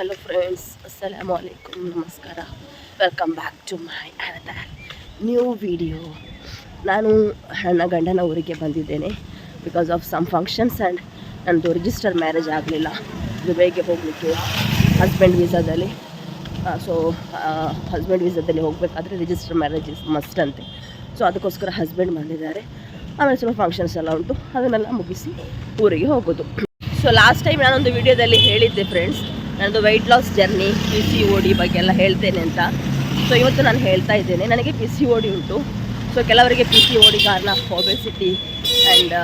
Hello friends ಅಸ್ಸಲಾಮು ಅಲೈಕುಮ್ ನಮಸ್ಕಾರ welcome back to my another new video ನಾನು ನನ್ನ ಗಂಡನ ಊರಿಗೆ ಬಂದಿದ್ದೇನೆ. Because of some functions and ನನ್ನದು ರಿಜಿಸ್ಟರ್ ಮ್ಯಾರೇಜ್ ಆಗಲಿಲ್ಲ. ದುಬೈಗೆ ಹೋಗಲಿಕ್ಕೆ ಹಸ್ಬೆಂಡ್ ವೀಸಾದಲ್ಲಿ ಸೊ ಹಸ್ಬೆಂಡ್ ವೀಸಾದಲ್ಲಿ ಹೋಗಬೇಕಾದ್ರೆ ರಿಜಿಸ್ಟರ್ ಮ್ಯಾರೇಜ್ ಇಸ್ ಮಸ್ಟ್ ಅಂತೆ. ಸೊ ಅದಕ್ಕೋಸ್ಕರ ಹಸ್ಬೆಂಡ್ ಬಂದಿದ್ದಾರೆ. ಆಮೇಲೆ ಸ್ವಲ್ಪ ಫಂಕ್ಷನ್ಸ್ ಎಲ್ಲ ಉಂಟು. ಅದನ್ನೆಲ್ಲ ಮುಗಿಸಿ ಊರಿಗೆ ಹೋಗೋದು. ಸೊ ಲಾಸ್ಟ್ ಟೈಮ್ ನಾನೊಂದು ವಿಡಿಯೋದಲ್ಲಿ ಹೇಳಿದ್ದೆ ಫ್ರೆಂಡ್ಸ್ ನನ್ನದು weight loss journey P C O D ಬಗ್ಗೆ ಎಲ್ಲ ಹೇಳ್ತೇನೆ ಅಂತ. ಸೊ ಇವತ್ತು ನಾನು ಹೇಳ್ತಾ ಇದ್ದೇನೆ, ನನಗೆ ಪಿ ಸಿ ಓ ಡಿ ಉಂಟು. ಸೊ ಕೆಲವರಿಗೆ ಪಿ ಸಿ ಓ ಡಿ ಕಾರಣ ಒಬೆಸಿಟಿ ಆ್ಯಂಡ್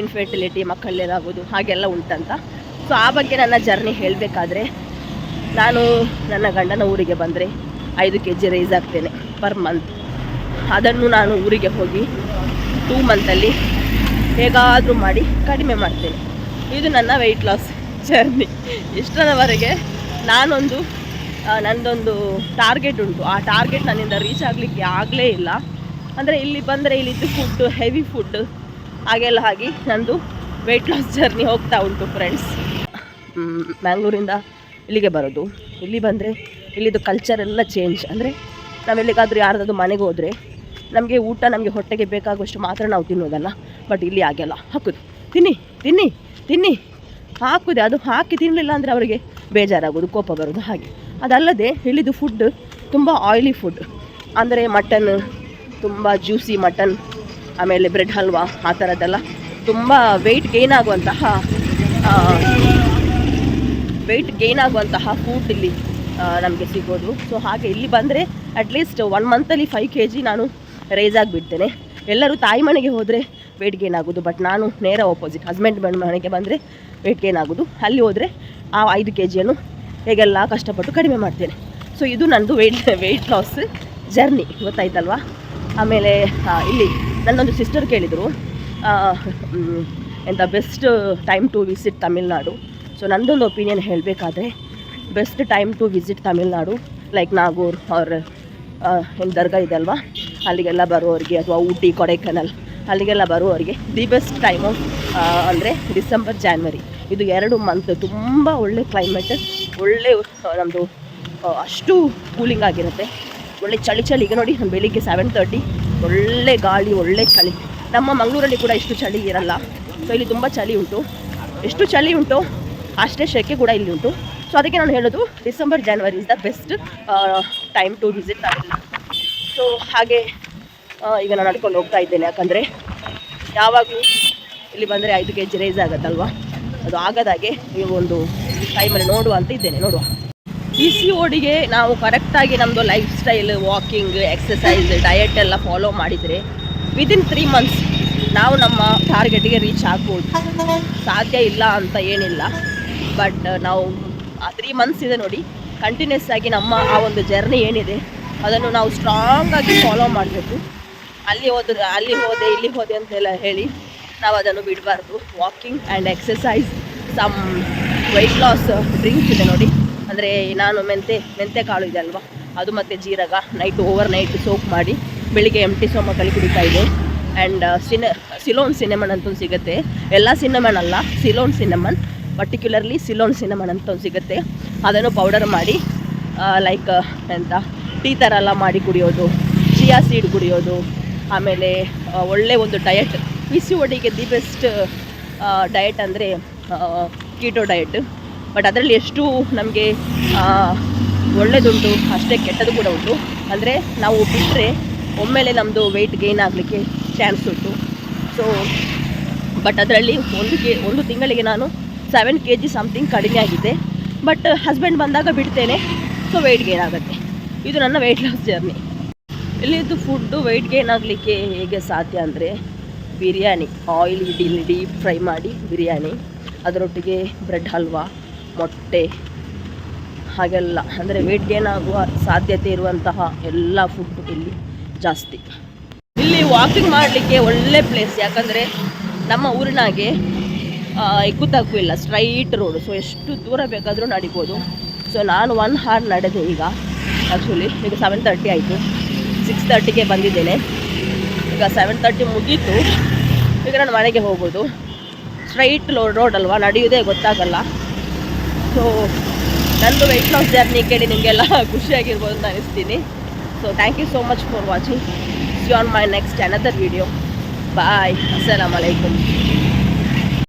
ಇನ್ಫರ್ಟಿಲಿಟಿ ಮಕ್ಕಳಲ್ಲೇನಾಗೋದು ಹಾಗೆಲ್ಲ ಉಂಟಂತ. ಸೊ ಆ ಬಗ್ಗೆ ನನ್ನ ಜರ್ನಿ ಹೇಳಬೇಕಾದ್ರೆ, ನಾನು ನನ್ನ ಗಂಡನ ಊರಿಗೆ ಬಂದರೆ ಐದು ಕೆ ಜಿ ರೈಸ್ ಆಗ್ತೇನೆ ಪರ್ ಮಂತ್ ಅದನ್ನು ನಾನು ಊರಿಗೆ ಹೋಗಿ ಟೂ ಮಂತಲ್ಲಿ ಹೇಗಾದರೂ ಮಾಡಿ ಕಡಿಮೆ ಮಾಡ್ತೇನೆ. ಇದು ನನ್ನ ವೆಯ್ಟ್ ಲಾಸ್ ಜರ್ನಿ. ಇಷ್ಟರವರೆಗೆ ನಾನೊಂದು ನಂದೊಂದು ಟಾರ್ಗೆಟ್ ಉಂಟು. ಆ ಟಾರ್ಗೆಟ್ ನನ್ನಿಂದ ರೀಚ್ ಆಗಲಿಕ್ಕೆ ಆಗಲೇ ಇಲ್ಲ. ಅಂದರೆ ಇಲ್ಲಿ ಬಂದರೆ ಇಲ್ಲಿದ್ದು ಫುಡ್ಡು ಹೆವಿ ಫುಡ್ ಹಾಗೆಲ್ಲ ಆಗಿ ನಂದು ವೆಯ್ಟ್ ಲಾಸ್ ಜರ್ನಿ ಹೋಗ್ತಾ ಉಂಟು ಫ್ರೆಂಡ್ಸ್ ಮ್ಯಾಂಗ್ಳೂರಿಂದ ಇಲ್ಲಿಗೆ ಬರೋದು. ಇಲ್ಲಿ ಬಂದರೆ ಇಲ್ಲಿದು ಕಲ್ಚರ್ ಎಲ್ಲ ಚೇಂಜ್ ಅಂದರೆ ನಾವೆಲ್ಲಿಗಾದರೂ ಯಾರ್ದಾದ್ರು ಮನೆಗೆ ಹೋದರೆ ನಮಗೆ ಊಟ, ನಮಗೆ ಹೊಟ್ಟೆಗೆ ಬೇಕಾಗುವಷ್ಟು ಮಾತ್ರ ನಾವು ತಿನ್ನೋದಲ್ಲ. ಬಟ್ ಇಲ್ಲಿ ಹಾಗೆಲ್ಲ. ಹಾಕೋದು. ತಿನ್ನಿ ತಿನ್ನಿ ತಿನ್ನಿ. ಹಾಕುದೆ, ಅದು ಹಾಕಿ ತಿನ್ನಲಿಲ್ಲ ಅಂದರೆ ಅವರಿಗೆ ಬೇಜಾರಾಗೋದು ಕೋಪ ಬರೋದು ಹಾಗೆ. ಅದಲ್ಲದೆ ಇಲ್ಲಿದು ಫುಡ್ ತುಂಬ ಆಯಿಲಿ ಫುಡ್ ಅಂದರೆ ಮಟನ್ ತುಂಬ ಜ್ಯೂಸಿ ಮಟನ್ ಆಮೇಲೆ ಬ್ರೆಡ್ ಹಲ್ವಾ ಆ ಥರದ್ದೆಲ್ಲ ತುಂಬ ವೆಯ್ಟ್ ಗೇನ್ ಆಗುವಂತಹ ವೆಯ್ಟ್ ಗೇನ್ ಆಗುವಂತಹ ಫುಡ್ ಇಲ್ಲಿ ನಮಗೆ ಸಿಗೋದು ಸೊ ಹಾಗೆ ಇಲ್ಲಿ ಬಂದರೆ ಅಟ್ಲೀಸ್ಟ್ ಒನ್ ಮಂತಲ್ಲಿ ಫೈವ್ ಕೆ ಜಿ ನಾನು ರೈಸ್ ಆಗಿಬಿಡ್ತೇನೆ. ಎಲ್ಲರೂ ತಾಯಿ ಮನೆಗೆ ಹೋದರೆ ವೆಯ್ಟ್ ಗೇನ್ ಆಗೋದು ಬಟ್ ನಾನು ನೇರ ಆಪೋಸಿಟ್ ಹಸ್ಬೆಂಡ್ ಮನೆಗೆ ಬಂದರೆ ವೆಯ್ಟ್ ಗೇನ್ ಆಗೋದು ಅಲ್ಲಿ ಹೋದರೆ ಆ ಐದು ಕೆ ಜಿಯನ್ನು ಹೇಗೆಲ್ಲ ಕಷ್ಟಪಟ್ಟು ಕಡಿಮೆ ಮಾಡ್ತೇನೆ. ಸೊ ಇದು ನನ್ನದು ವೆಯ್ಟ್ ವೆಯ್ಟ್ ಲಾಸ್ ಜರ್ನಿ ಗೊತ್ತಾಯ್ತಲ್ವಾ? ಆಮೇಲೆ ಇಲ್ಲಿ ನನ್ನೊಂದು ಸಿಸ್ಟರ್ ಕೇಳಿದರು. ಎಂಥ best time to visit Tamil Nadu so ನನ್ನದೊಂದು ಒಪಿನಿಯನ್ ಹೇಳಬೇಕಾದ್ರೆ best time to visit Tamil Nadu like Nagore ಅವ್ರ ಏನು ದರ್ಗಾ ಇದೆ ಅಲ್ವಾ? ಅಲ್ಲಿಗೆಲ್ಲ ಬರೋರಿಗೆ ಅಥವಾ ಊಟಿ, ಕೊಡೈಕನಲ್ ಅಲ್ಲಿಗೆಲ್ಲ ಬರುವವರಿಗೆ ದಿ ಬೆಸ್ಟ್ ಟೈಮು ಅಂದರೆ ಡಿಸೆಂಬರ್ ಜಾನ್ವರಿ ಇದು ಎರಡು ಮಂತ್ ತುಂಬ ಒಳ್ಳೆ ಕ್ಲೈಮೇಟ್ ಒಳ್ಳೆ ನಮ್ಮದು ಅಷ್ಟು ಕೂಲಿಂಗ್ ಆಗಿರುತ್ತೆ. ಒಳ್ಳೆ ಚಳಿ ಚಳಿ. ಈಗ ನೋಡಿ ಬೆಳಿಗ್ಗೆ ಸೆವೆನ್ ತರ್ಟಿ ಒಳ್ಳೆ ಗಾಳಿ, ಒಳ್ಳೆ ಚಳಿ. ನಮ್ಮ ಮಂಗಳೂರಲ್ಲಿ ಕೂಡ ಇಷ್ಟು ಚಳಿ ಇರಲ್ಲ. ಸೊ ಇಲ್ಲಿ ತುಂಬ ಚಳಿ ಉಂಟು. ಎಷ್ಟು ಚಳಿ ಉಂಟು, ಅಷ್ಟೇ ಶೆಕೆ ಕೂಡ ಇಲ್ಲಿ ಉಂಟು. ಸೊ ಅದಕ್ಕೆ ನಾನು ಹೇಳೋದು December January is the best time to visit ಆಗಿಲ್ಲ ಸೊ ಹಾಗೆ ಈಗ ನಾನು ನಡ್ಕೊಂಡು ಹೋಗ್ತಾ ಇದ್ದೇನೆ. ಯಾಕಂದರೆ ಯಾವಾಗಲೂ ಇಲ್ಲಿ ಬಂದರೆ ಐದು ಕೆ ಜಿ ರೈಸ್ ಆಗುತ್ತಲ್ವಾ? ಅದು ಆಗದಾಗೆ ನೀವು ಒಂದು ಟೈಮಲ್ಲಿ ನೋಡುವ ಅಂತ ಇದ್ದೇನೆ. ನೋಡುವ. ಪಿ ಸಿ ಓಡಿಗೆ ನಾವು ಕರೆಕ್ಟಾಗಿ ನಮ್ಮದು lifestyle walking exercise diet ಎಲ್ಲ ಫಾಲೋ ಮಾಡಿದರೆ ವಿದಿನ್ ತ್ರೀ ಮಂತ್ಸ್ ನಾವು ನಮ್ಮ ಟಾರ್ಗೆಟಿಗೆ ರೀಚ್ ಆಗ್ಬೋದು. ಸಾಧ್ಯ ಇಲ್ಲ ಅಂತ ಏನಿಲ್ಲ. ಬಟ್ ನಾವು ಆ ತ್ರೀ ಮಂತ್ಸ್ ಇದೆ ನೋಡಿ ಕಂಟಿನ್ಯೂಸ್ ಆಗಿ ನಮ್ಮ ಆ ಒಂದು ಜರ್ನಿ ಏನಿದೆ, ಅದನ್ನು ನಾವು ಸ್ಟ್ರಾಂಗಾಗಿ ಫಾಲೋ ಮಾಡಬೇಕು. ಅಲ್ಲಿ ಹೋದ್ರೆ ಅಲ್ಲಿ ಹೋದೆ, ಇಲ್ಲಿ ಹೋದೆ ಅಂತೆಲ್ಲ ಹೇಳಿ ನಾವು ಅದನ್ನು ಬಿಡಬಾರ್ದು. Walking and exercise some weight loss drinks ಇದೆ ನೋಡಿ. ಅಂದರೆ ನಾನು ಮೆಂತೆ ಮೆಂತೆ ಕಾಳು ಇದೆ ಅಲ್ವಾ? ಅದು ಮತ್ತು ಜೀರಗ ನೈಟ್ ಓವರ್ ನೈಟ್ ಸೋಪ್ ಮಾಡಿ ಬೆಳಿಗ್ಗೆ ಎಂಟಿ ಸೋಮಕಲ್ಲಿ ಕುಡಿತಾ ಇದೆ ಆ್ಯಂಡ್ ಸಿನ ಸಿಲೋನ್ ಸಿನೆಮನ್ ಅಂತ ಸಿಗುತ್ತೆ. ಎಲ್ಲ ಸಿನೆಮನ್ ಅಲ್ಲ Ceylon cinnamon particularly Ceylon cinnamon ಅಂತ ಸಿಗುತ್ತೆ. ಅದನ್ನು ಪೌಡರ್ ಮಾಡಿ ಲೈಕ್ ಎಂತ, ಟೀ ಥರ ಎಲ್ಲ ಮಾಡಿ ಕುಡಿಯೋದು, ಚಿಯಾ ಸೀಡ್ ಕುಡಿಯೋದು ಆಮೇಲೆ ಒಳ್ಳೆ ಒಂದು ಡಯಟ್ ಪಿ ಸಿ ಒಡಿಗೆ ದಿ ಬೆಸ್ಟ್ ಡಯಟ್ ಅಂದರೆ ಕೀಟೋ ಡಯಟ್ ಬಟ್ ಅದರಲ್ಲಿ ಎಷ್ಟು ನಮಗೆ ಒಳ್ಳೆಯದುಂಟು ಅಷ್ಟೇ ಕೆಟ್ಟದ್ದು ಕೂಡ ಉಂಟು. ಅಂದರೆ ನಾವು ಬಿಟ್ಟರೆ ಒಮ್ಮೆಲೆ ನಮ್ಮದು ವೆಯ್ಟ್ ಗೇನ್ ಆಗಲಿಕ್ಕೆ ಚಾನ್ಸ್ ಉಂಟು. ಸೊ ಬಟ್ ಅದರಲ್ಲಿ ಒಂದು ಕೆ ಒಂದು ತಿಂಗಳಿಗೆ ನಾನು ಸೆವೆನ್ ಕೆ ಜಿ ಸಮಥಿಂಗ್ ಕಡಿಮೆ ಆಗಿದೆ. ಬಟ್ ಹಸ್ಬೆಂಡ್ ಬಂದಾಗ ಬಿಡ್ತೇನೆ ಸೊ ವೆಯ್ಟ್ ಗೇನ್ ಆಗುತ್ತೆ. ಇದು ನನ್ನ ವೆಯ್ಟ್ ಲಾಸ್ ಜರ್ನಿ ಇಲ್ಲಿದ್ದು ಫುಡ್ಡು ವೆಯ್ಟ್ ಗೇನ್ ಆಗಲಿಕ್ಕೆ ಹೇಗೆ ಸಾಧ್ಯ ಅಂದರೆ biryani oil deal deep fry ಮಾಡಿ ಬಿರಿಯಾನಿ ಅದರೊಟ್ಟಿಗೆ ಬ್ರೆಡ್ ಹಲ್ವಾ ಮೊಟ್ಟೆ ಹಾಗೆಲ್ಲ. ಅಂದರೆ ವೆಯ್ಟ್ ಗೇನ್ ಆಗುವ ಸಾಧ್ಯತೆ ಇರುವಂತಹ ಎಲ್ಲ ಫುಡ್ ಇಲ್ಲಿ ಜಾಸ್ತಿ. ಇಲ್ಲಿ ವಾಕಿಂಗ್ ಮಾಡಲಿಕ್ಕೆ ಒಳ್ಳೆ ಪ್ಲೇಸ್ ಯಾಕಂದರೆ ನಮ್ಮ ಊರಿನಾಗೆ ಆ, ಎಕ್ಕು ಇಲ್ಲ ಸ್ಟ್ರೈಟ್ ರೋಡು ಸೊ ಎಷ್ಟು ದೂರ ಬೇಕಾದರೂ ನಡಿಬೋದು. ಸೊ ನಾನು ಒನ್ ಹಾರ್ ನಡೆದೆ ಈಗ ಆ್ಯಕ್ಚುಲಿ ಈಗ ಸೆವೆನ್ ತರ್ಟಿ ಆಯಿತು. ಸಿಕ್ಸ್ ತರ್ಟಿಗೆ ಬಂದಿದ್ದೇನೆ. ಈಗ ಸೆವೆನ್ ತರ್ಟಿ ಮುಗೀತು. ಈಗ ನಾನು ಮನೆಗೆ ಹೋಗೋದು ಸ್ಟ್ರೈಟ್ ರೋಡ್ ಅಲ್ವಾ? ನಡೆಯೋದೇ ಗೊತ್ತಾಗಲ್ಲ. ಸೊ ನಂದು ವೆಯ್ಟ್ ಲಾಸ್ ಜರ್ನಿ ಕೇಳಿ ನಿಮಗೆಲ್ಲ ಖುಷಿಯಾಗಿರ್ಬೋದು ಅಂತ ಅನಿಸ್ತೀನಿ. So thank you so much for watching see on my next another video bye ಅಸ್ಸಲಾಮ್ ಅಲೈಕುಮ್